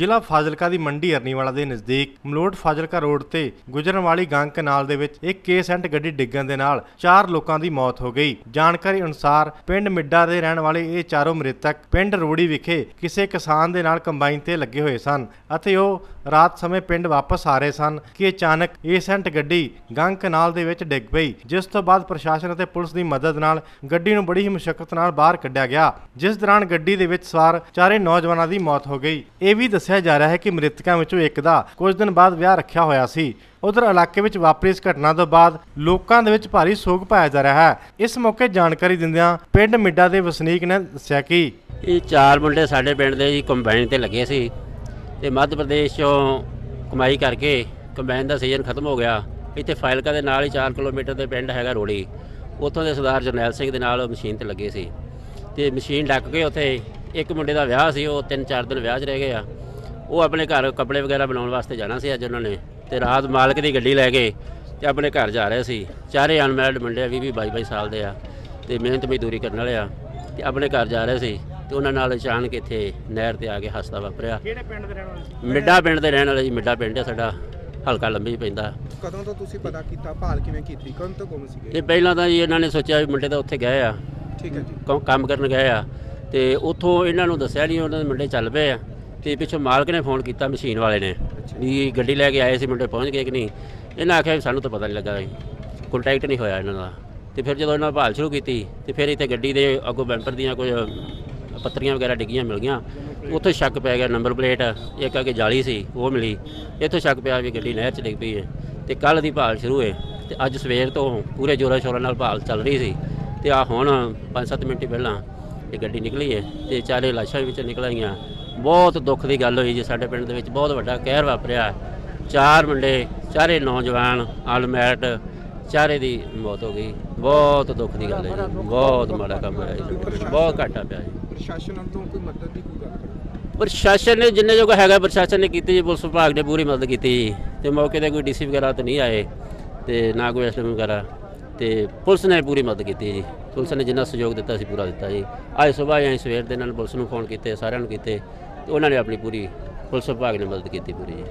ਜ਼ਿਲ੍ਹਾ ਫਾਜ਼ਿਲਕਾ ਦੀ ਮੰਡੀ ਅਰਨੀਵਾਲਾ ਦੇ ਨਜ਼ਦੀਕ ਮਲੋਟ ਫਾਜ਼ਿਲਕਾ ਰੋਡ ਤੇ ਗੁਜਰਨ ਵਾਲੀ ਗੰਗ ਕਨਾਲ ਦੇ ਵਿੱਚ ਇੱਕ ਕੇਸੈਂਟ ਗੱਡੀ ਡਿੱਗਣ ਦੇ ਨਾਲ ਚਾਰ ਲੋਕਾਂ ਦੀ ਮੌਤ ਹੋ ਗਈ। ਜਾਣਕਾਰੀ ਅਨੁਸਾਰ ਪਿੰਡ ਮਿੱਡਾ ਦੇ ਰਹਿਣ ਵਾਲੇ ਇਹ ਚਾਰੋਂ ਮ੍ਰਿਤਕ ਪਿੰਡ ਰੋੜੀ ਵਿਖੇ ਕਿਸੇ ਕਿਸਾਨ ਦੇ ਨਾਲ ਕੰਬਾਈਨ ਤੇ ਲੱਗੇ ਹੋਏ ਸਨ ਅਤੇ ਉਹ ਰਾਤ ਸਮੇਂ ਪਿੰਡ ਵਾਪਸ ਆ ਰਹੇ ਸਨ ਕਿ ਅਚਾਨਕ ਏਸੈਂਟ ਗੱਡੀ ਗੰਗ ਕਨਾਲ ਦੇ ਵਿੱਚ ਡਿੱਗ ਪਈ, ਜਿਸ ਤੋਂ ਬਾਅਦ ਪ੍ਰਸ਼ਾਸਨ ਅਤੇ ਪੁਲਿਸ ਦੀ ਮਦਦ ਨਾਲ ਗੱਡੀ ਨੂੰ ਬੜੀ ਹੀ ਮੁਸ਼ਕਲ ਨਾਲ ਬਾਹਰ ਕੱਢਿਆ ਗਿਆ, ਜਿਸ ਦੌਰਾਨ ਗੱਡੀ ਦੇ ਵਿੱਚ ਸਵਾਰ ਚਾਰੇ ਨੌਜਵਾਨਾਂ ਦੀ ਮੌਤ ਹੋ ਗਈ। ਇਹ ਵੀ ਦੱਸਿਆ ਜਾ ਰਿਹਾ ਹੈ ਕਿ ਮ੍ਰਿਤਕਾਂ ਵਿੱਚੋਂ ਇੱਕ ਦਾ ਕੁਝ ਦਿਨ ਬਾਅਦ ਵਿਆਹ ਰੱਖਿਆ ਹੋਇਆ ਸੀ। ਉਧਰ ਇਲਾਕੇ ਵਿੱਚ ਵਾਪਰੀ ਇਸ ਘਟਨਾ ਤੋਂ ਬਾਅਦ ਲੋਕਾਂ ਦੇ ਵਿੱਚ ਭਾਰੀ ਸੋਗ ਪਾਇਆ ਜਾ ਰਿਹਾ ਹੈ। ਇਸ ਮੌਕੇ ਜਾਣਕਾਰੀ ਦਿੰਦਿਆਂ ਪਿੰਡ ਮਿੱਡਾ ਦੇ ਵਸਨੀਕ ਨੇ ਦੱਸਿਆ ਕਿ ਇਹ ਚਾਰ ਮੁੰਡੇ ਸਾਡੇ ਪਿੰਡ ਦੇ ਜੀ ਕੰਬਾਈਨ ਤੇ ਲੱਗੇ ਸੀ ਤੇ ਮੱਧ ਪ੍ਰਦੇਸ਼ ਚੋਂ ਕਮਾਈ ਕਰਕੇ ਕੰਬਾਈਨ ਦਾ ਸੀਜ਼ਨ ਖਤਮ ਹੋ ਗਿਆ। ਇੱਥੇ ਫਾਇਲਕਾ ਦੇ ਨਾਲ ਹੀ 4 ਕਿਲੋਮੀਟਰ ਦੇ ਪਿੰਡ ਹੈਗਾ ਰੋੜੀ। ਉੱਥੋਂ ਦੇ ਸਰਦਾਰ ਜਰਨੈਲ ਸਿੰਘ ਦੇ ਨਾਲ ਮਸ਼ੀਨ ਤੇ ਲੱਗੇ ਸੀ। ਤੇ ਮਸ਼ੀਨ ਡੱਕ ਕੇ ਉੱਥੇ ਇੱਕ ਮੁੰਡੇ ਦਾ ਵਿਆਹ ਸੀ, ਉਹ 3-4 ਦਿਨ ਵਿਆਹ 'ਚ ਰਹਿ ਗਏ ਆ। ਉਹ ਆਪਣੇ ਘਰ ਕੱਪੜੇ ਵਗੈਰਾ ਬਣਾਉਣ ਵਾਸਤੇ ਜਾਣਾ ਸੀ ਅੱਜ ਉਹਨਾਂ ਨੇ ਤੇ ਰਾਤ ਮਾਲਕ ਦੀ ਗੱਡੀ ਲੈ ਕੇ ਤੇ ਆਪਣੇ ਘਰ ਜਾ ਰਹੇ ਸੀ। ਚਾਰੇ ਅਨਮੈਰਿਡ ਮੁੰਡੇ 20 ਵੀਹ 22 ਸਾਲ ਦੇ ਆ ਤੇ ਮਿਹਨਤ ਮਜ਼ਦੂਰੀ ਕਰਨ ਵਾਲੇ ਆ ਤੇ ਆਪਣੇ ਘਰ ਜਾ ਰਹੇ ਸੀ ਤੇ ਉਹਨਾਂ ਨਾਲ ਅਚਾਨਕ ਇੱਥੇ ਨਹਿਰ ਤੇ ਆ ਕੇ ਹਾਦਸਾ ਵਾਪਰਿਆ। ਕਿਹੜੇ ਪਿੰਡ ਦੇ ਰਹਿਣ ਵਾਲੇ ਮਿੱਡਾ ਪਿੰਡ ਦੇ ਰਹਿਣ ਵਾਲੇ ਜੀ ਮਿੱਡਾ ਪਿੰਡ ਹੈ ਸਾਡਾ ਹਲਕਾ ਲੰਬੀ ਪੈਂਦਾ। ਕਦੋਂ ਤੋਂ ਤੁਸੀਂ ਪਤਾ ਕੀਤਾ ਭਾਲ ਕਿਵੇਂ ਕੀਤੀ? ਕਦੋਂ ਤੋਂ ਗੁੰਮ ਸੀਗੇ? ਤੇ ਪਹਿਲਾਂ ਤਾਂ ਜੀ ਇਹਨਾਂ ਨੇ ਸੋਚਿਆ ਵੀ ਮੁੰਡੇ ਤਾਂ ਉੱਥੇ ਗਏ ਆ। ਠੀਕ ਹੈ ਜੀ। ਕੰਮ ਕਰਨ ਗਏ ਆ ਤੇ ਉੱਥੋਂ ਇਹਨਾਂ ਨੂੰ ਦੱਸਿਆ ਨਹੀਂ ਉਹਨਾਂ ਦੇ ਮੁੰਡੇ ਚੱਲ ਪਏ ਆ। ਤੇ ਪਿੱਛੋਂ ਮਾਲਕ ਨੇ ਫੋਨ ਕੀਤਾ ਮਸ਼ੀਨ ਵਾਲੇ ਨੇ ਵੀ ਗੱਡੀ ਲੈ ਕੇ ਆਏ ਸੀ ਮੁੰਡੇ ਪਹੁੰਚ ਗਏ ਕਿ ਨਹੀਂ? ਇਹਨਾਂ ਆਖਿਆ ਵੀ ਸਾਨੂੰ ਤਾਂ ਪਤਾ ਨਹੀਂ ਲੱਗਾ ਕੰਟੈਕਟ ਨਹੀਂ ਹੋਇਆ ਇਹਨਾਂ ਦਾ। ਤੇ ਫਿਰ ਜਦੋਂ ਇਹਨਾਂ ਭਾਲ ਸ਼ੁਰੂ ਕੀਤੀ ਤੇ ਫਿਰ ਇੱਥੇ ਗੱਡੀ ਦੇ ਅੱਗੋਂ ਬੈਂਪਰ ਦੀਆਂ ਕੁਝ ਪੱਤਰੀਆਂ ਵਗੈਰਾ ਡਿੱਗੀਆਂ ਮਿਲ ਗਈਆਂ ਉੱਥੇ ਸ਼ੱਕ ਪੈ ਗਿਆ ਨੰਬਰ ਪਲੇਟ ਇੱਕ ਅੱਗੇ ਜਾਲੀ ਸੀ ਉਹ ਮਿਲੀ। ਇੱਥੋਂ ਸ਼ੱਕ ਪਿਆ ਵੀ ਗੱਡੀ ਨਹਿਰ 'ਚ ਡਿੱਗ ਪਈ ਹੈ। ਤੇ ਕੱਲ ਦੀ ਭਾਲ ਸ਼ੁਰੂ ਹੈ ਤੇ ਅੱਜ ਸਵੇਰ ਤੋਂ ਪੂਰੇ ਜੋਰਾਂ ਸ਼ੋਰਾਂ ਨਾਲ ਭਾਲ ਚੱਲ ਰਹੀ ਸੀ। ਤੇ ਆ ਹੁਣ 5-7 ਮਿੰਟ ਪਹਿਲਾਂ ਇਹ ਗੱਡੀ ਨਿਕਲੀ ਹੈ ਤੇ ਚਾਰੇ ਲਾਸ਼ਾਂ ਵਿੱਚ ਨਿਕਲ ਆਈਆਂ। ਬਹੁਤ ਦੁੱਖ ਦੀ ਗੱਲ ਹੋਈ ਜੀ ਸਾਡੇ ਪਿੰਡ ਦੇ ਵਿੱਚ ਬਹੁਤ ਵੱਡਾ ਕਹਿਰ ਵਾਪਰਿਆ। ਚਾਰ ਮੁੰਡੇ ਚਾਰੇ ਨੌਜਵਾਨ ਅਨਮੈਰਿਡ ਚਾਰੇ ਦੀ ਮੌਤ ਹੋ ਗਈ। ਬਹੁਤ ਦੁੱਖ ਦੀ ਗੱਲ ਹੈ ਜੀ ਬਹੁਤ ਮਾੜਾ ਕੰਮ ਹੋਇਆ ਜੀ। ਬਹੁਤ ਘਾਟਾ ਪਿਆ ਜੀ। ਪ੍ਰਸ਼ਾਸਨ ਵੱਲੋਂ ਕੋਈ ਮਦਦ ਦੀ ਕੋਈ ਗੱਲ ਕਰੋ? ਪ੍ਰਸ਼ਾਸਨ ਨੇ ਜਿੰਨੇ ਜੋਗਾ ਹੈਗਾ ਪ੍ਰਸ਼ਾਸਨ ਨੇ ਕੀਤੀ ਜੀ ਪੁਲਿਸ ਵਿਭਾਗ ਨੇ ਪੂਰੀ ਮਦਦ ਕੀਤੀ ਜੀ। ਤੇ ਮੌਕੇ ਤੇ ਕੋਈ ਡੀਸੀ ਵਗੈਰਾ ਤਾਂ ਨਹੀਂ ਆਏ ਤੇ ਨਾ ਕੋਈ ਐਸਐਮ ਵਗੈਰਾ। ਤੇ ਪੁਲਿਸ ਨੇ ਪੂਰੀ ਮਦਦ ਕੀਤੀ ਜੀ। ਪੁਲਿਸ ਨੇ ਜਿੰਨਾ ਸਹਿਯੋਗ ਦਿੱਤਾ ਸੀ ਪੂਰਾ ਦਿੱਤਾ ਜੀ। ਅੱਜ ਸਵੇਰ ਆਏ ਸਵੇਰ ਦੇ ਨਾਲ ਪੁਲਿਸ ਨੂੰ ਫੋਨ ਕੀਤੇ, ਸਾਰਿਆਂ ਨੂੰ ਕੀਤੇ, ਤੇ ਉਹਨਾਂ ਨੇ ਆਪਣੀ ਪੂਰੀ ਪੁਲਿਸ ਵਿਭਾਗ ਨੇ ਮਦਦ ਕੀਤੀ ਪੂਰੀ ਜੀ।